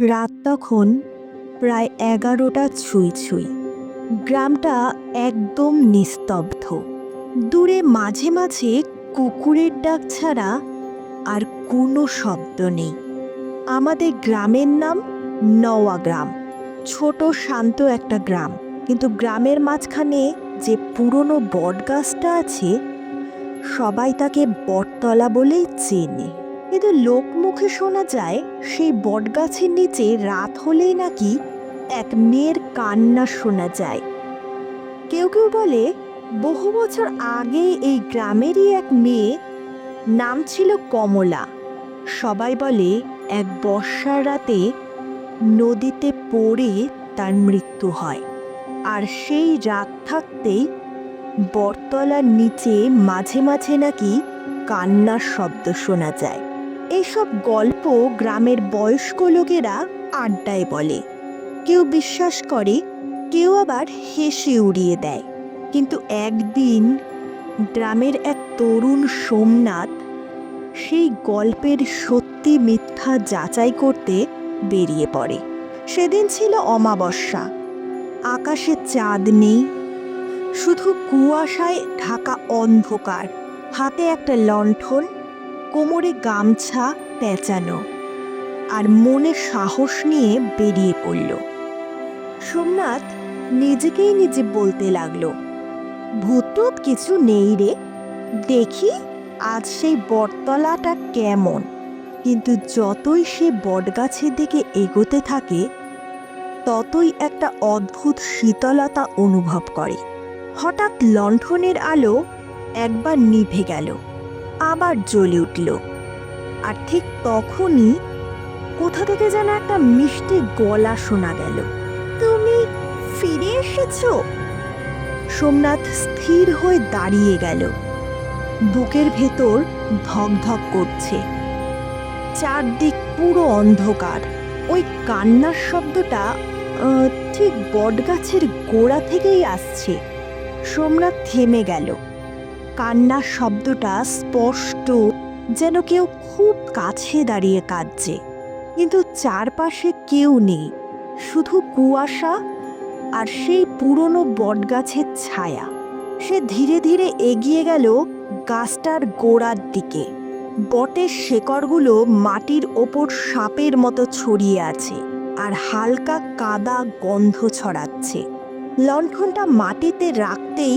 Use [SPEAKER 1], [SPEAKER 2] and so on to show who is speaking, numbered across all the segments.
[SPEAKER 1] রাত তখন প্রায় এগারোটা ছুঁই ছুঁই। গ্রামটা একদম নিস্তব্ধ। দূরে মাঝে মাঝে কুকুরের ডাক ছাড়া আর কোনো শব্দ নেই। আমাদের গ্রামের নাম নওয়া গ্রাম। ছোট, শান্ত একটা গ্রাম। কিন্তু গ্রামের মাঝখানে যে পুরনো বটগাছটা আছে, সবাই তাকে বটতলা বলেই চেনে। কিন্তু লোকমুখে শোনা যায়, সেই বটগাছের নিচে রাত হলেই নাকি এক মেয়ের কান্না শোনা যায়। কেউ কেউ বলে, বহু বছর আগে এই গ্রামেরই এক মেয়ে, নাম ছিল কমলা। সবাই বলে, এক বর্ষার রাতে নদীতে পড়ে তার মৃত্যু হয়। আর সেই রাত থাকতেই বটতলার নিচে মাঝে মাঝে নাকি কান্নার শব্দ শোনা যায়। এইসব গল্প গ্রামের বয়স্ক লোকেরা আড্ডায় বলে। কেউ বিশ্বাস করে, কেউ আবার হেসে উড়িয়ে দেয়। কিন্তু একদিন গ্রামের এক তরুণ সোমনাথ সেই গল্পের সত্যি মিথ্যা যাচাই করতে বেরিয়ে পড়ে। সেদিন ছিল অমাবস্যা। আকাশে চাঁদ নেই। শুধু কুয়াশায় ঢাকা অন্ধকার। হাতে একটা লণ্ঠন। কোমরে গামছা পেঁচানো আর মনে সাহস নিয়ে বেরিয়ে পড়ল। সোমনাথ নিজেকেই নিজে বলতে লাগল ভূতটুত কিছু নেই রে। দেখি আজ সেই বটতলাটা কেমন। কিন্তু যতই সে বটগাছের দিকে এগোতে থাকে, ততই একটা অদ্ভুত শীতলতা অনুভব করে। হঠাৎ লণ্ঠনের আলো একবার নিভে গেল। আবার জ্বলে উঠল। আর ঠিক তখনই কোথা থেকে যেন একটা মিষ্টি গলা শোনা গেল। তুমি ফিরে এসেছ? সোমনাথ স্থির হয়ে দাঁড়িয়ে গেল। বুকের ভেতর ধকধক করছে। চারদিক পুরো অন্ধকার। ওই কান্নার শব্দটা ঠিক বটগাছের গোড়া থেকেই আসছে। সোমনাথ থেমে গেল। কান্নার শব্দটা স্পষ্ট, যেন কেউ খুব কাছে দাঁড়িয়ে কাঁদছে। কিন্তু চারপাশে কেউ নেই, শুধু কুয়াশা আর সেই পুরনো বটগাছের ছায়া। সে ধীরে ধীরে এগিয়ে গেল গাছটার গোড়ার দিকে। বটের শেকড়গুলো মাটির ওপর সাপের মতো ছড়িয়ে আছে আর হালকা কাদা গন্ধ ছড়াচ্ছে। লণ্ঠনটা মাটিতে রাখতেই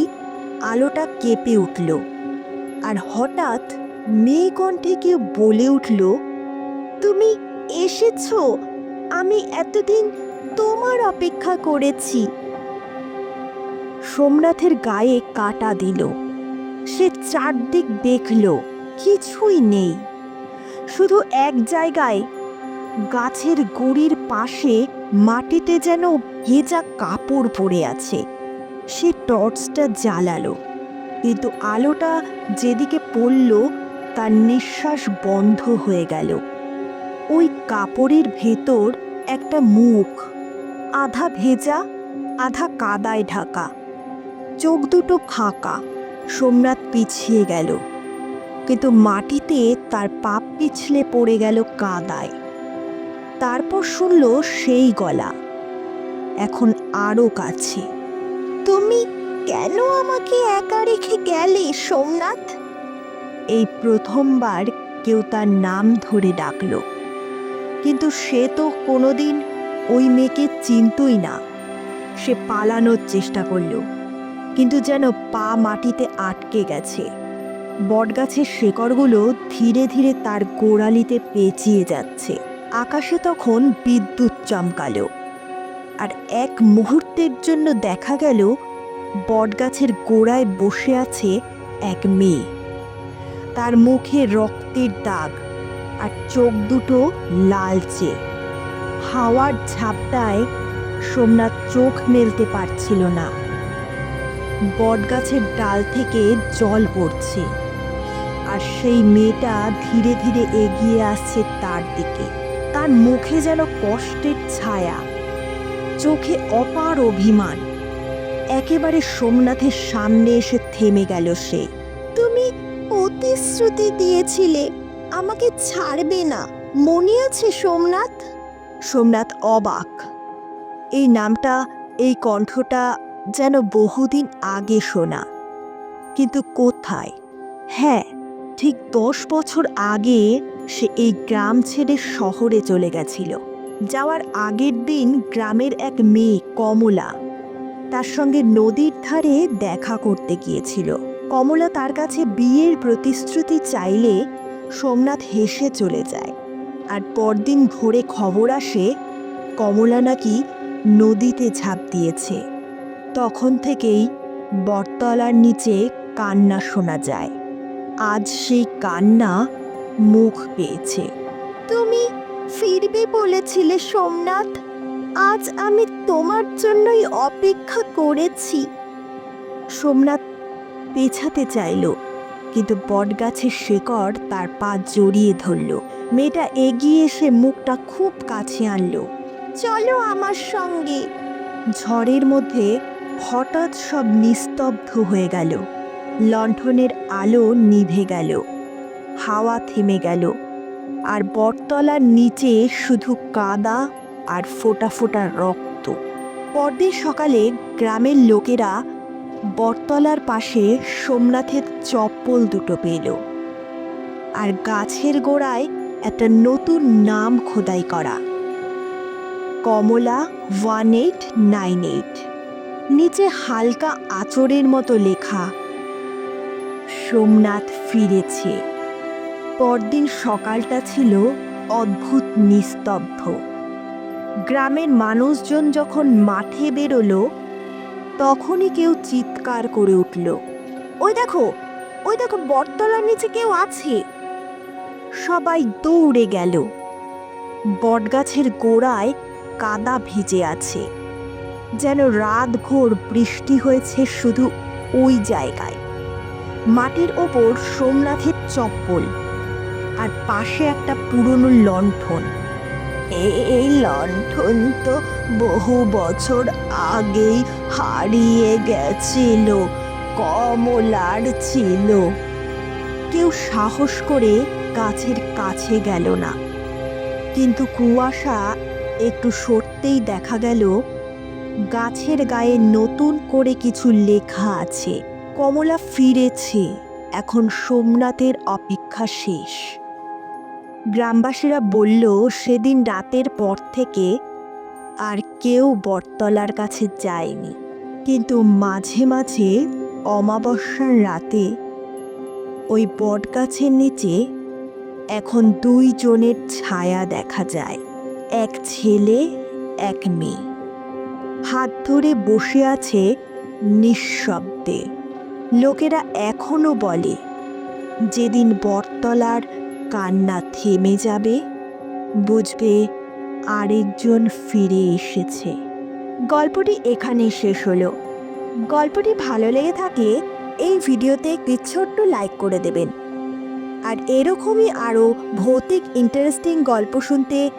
[SPEAKER 1] আলোটা কেঁপে উঠল আর হঠাৎ মেয়ে কণ্ঠে কেউ বলে উঠল, তুমি এসেছ। আমি এতদিন তোমার অপেক্ষা করেছি। সোমনাথের গায়ে কাটা দিল। সে চারদিক দেখল, কিছুই নেই। শুধু এক জায়গায়, গাছের গুড়ির পাশে মাটিতে যেন ভেজা কাপড় পড়ে আছে। সে টর্চটা জ্বালালো। কিন্তু আলোটা যেদিকে পড়ল, তার নিঃশ্বাস বন্ধ হয়ে গেল। ওই কাপড়ের ভেতর একটা মুখ, আধা ভেজা, আধা কাদায় ঢাকা। চোখ দুটো ফাঁকা, সোমনাথ পিছিয়ে গেল। কিন্তু মাটিতে তার পাপ পিছলে পড়ে গেল কাদায়। তারপর শুনল সেই গলা। এখন আরও কাছে। তুমি কেন আমাকে একা রেখে গেলে, সোমনাথ? এই প্রথমবার কেউ তার নাম ধরে ডাকলো। কিন্তু সে তো কোনোদিন ওই মেয়েকে চিনতই না। সে পালানোর চেষ্টা করল, কিন্তু যেন পা মাটিতে আটকে গেছে। বটগাছের শেকড়গুলো ধীরে ধীরে তার গোড়ালিতে পেঁচিয়ে যাচ্ছে। আকাশে তখন বিদ্যুৎ চমকালো। আর এক মুহূর্তের জন্য দেখা গেল বটগাছের গোড়ায় বসে আছে এক মেয়ে। তার মুখে রক্তের দাগ আর চোখ দুটো লালচে। হাওয়ার ঝাপটায় সোমনাথ চোখ মেলতে পারছিল না। বটগাছের ডাল থেকে জল পড়ছে আর সেই মেয়েটা ধীরে ধীরে এগিয়ে আসছে তার দিকে। তার মুখে যেন কষ্টের ছায়া। চোখে অপার অভিমান। একেবারে সোমনাথের সামনে এসে থেমে গেল সে। তুমি প্রতিশ্রুতি দিয়েছিলে আমাকে ছাড়বে না। মনে আছে সোমনাথ? সোমনাথ অবাক। এই নামটা এই কণ্ঠটা যেন বহুদিন আগে শোনা। কিন্তু কোথায়? হ্যাঁ ঠিক দশ বছর আগে সে এই গ্রাম ছেড়ে শহরে চলে গেছিল। যাওয়ার আগের দিন গ্রামের এক মেয়ে কমলা তার সঙ্গে নদীর ধারে দেখা করতে গিয়েছিল। কমলা তার কাছে বিয়ের প্রতিশ্রুতি চাইলে সোমনাথ হেসে চলে যায় আর পরদিন ভোরে খবর আসে কমলা নাকি নদীতে ঝাঁপ দিয়েছে। তখন থেকেই বটতলার নিচে কান্না শোনা যায়। আজ সেই কান্না মুখ পেয়েছে। তুমি ফিরবে বলেছিলে সোমনাথ। আজ আমি তোমার জন্যই অপেক্ষা করেছি। সোমনাথ পেছাতে চাইল, কিন্তু বটগাছের শেকড় তার পা জড়িয়ে ধরল। মেয়েটা এগিয়ে এসে মুখটা খুব কাছে আনলো। চলো আমার সঙ্গে। ঝড়ের মধ্যে হঠাৎ সব নিস্তব্ধ হয়ে গেল। লণ্ঠনের আলো নিভে গেল। হাওয়া থেমে গেল। আর বটতলার নিচে শুধু কাদা আর ফোটা ফোটা রক্ত। পরদিন সকালে গ্রামের লোকেরা বটতলার পাশে সোমনাথের চপ্পল দুটো পেল আর গাছের গোড়ায় একটা নতুন নাম খোদাই করা। Kamala one eight nine eight. নিচে হালকা আচরের মতো লেখা, সোমনাথ ফিরেছে। পরদিন সকালটা ছিল অদ্ভুত নিস্তব্ধ। গ্রামের মানুষজন যখন মাঠে বেরোলো, তখনই কেউ চিৎকার করে উঠল, ওই দেখো ওই দেখো, বটতলার নিচে কেউ আছে? সবাই দৌড়ে গেল। বটগাছের গোড়ায় কাদা ভিজে আছে। যেন রাত ভোর বৃষ্টি হয়েছে শুধু ওই জায়গায়। মাটির ওপর সোমনাথের চপ্পল। আর পাশে একটা পুরনো লণ্ঠন। এই লণ্ঠন তো বহু বছর আগেই হারিয়ে গেছিল, কমলার ছিল। কেউ সাহস করে গাছের কাছে গেল না। কিন্তু কুয়াশা একটু সরতেই দেখা গেল, গাছের গায়ে নতুন করে কিছু লেখা আছে। কমলা ফিরেছে, এখন সোমনাথের অপেক্ষা শেষ। গ্রামবাসীরা বলল, সেদিন রাতের পর থেকে আর কেউ বটতলার কাছে যায়নি। কিন্তু মাঝে মাঝে অমাবস্যার রাতে ওই বটগাছের নিচে এখন দুইজনের ছায়া দেখা যায়, এক ছেলে, এক মেয়ে। হাত ধরে বসে আছে নিঃশব্দে। লোকেরা এখনও বলে, যেদিন বটতলার কান্না থেমে যাবে, বুঝবে আরেকজন ফিরে এসেছে। গল্পটি এখানেই শেষ হলো। গল্পটি ভালো লেগে থাকলে এই ভিডিওতে একটি ছোট্ট লাইক করে দেবেন। আর এরকমই আরও ভৌতিক ইন্টারেস্টিং গল্প শুনতে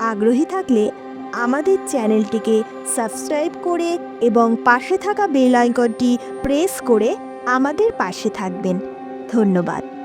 [SPEAKER 1] আগ্রহী থাকলে আমাদের চ্যানেলটিকে সাবস্ক্রাইব করে এবং পাশে থাকা বেল আইকনটি প্রেস করে আমাদের পাশে থাকবেন। ধন্যবাদ।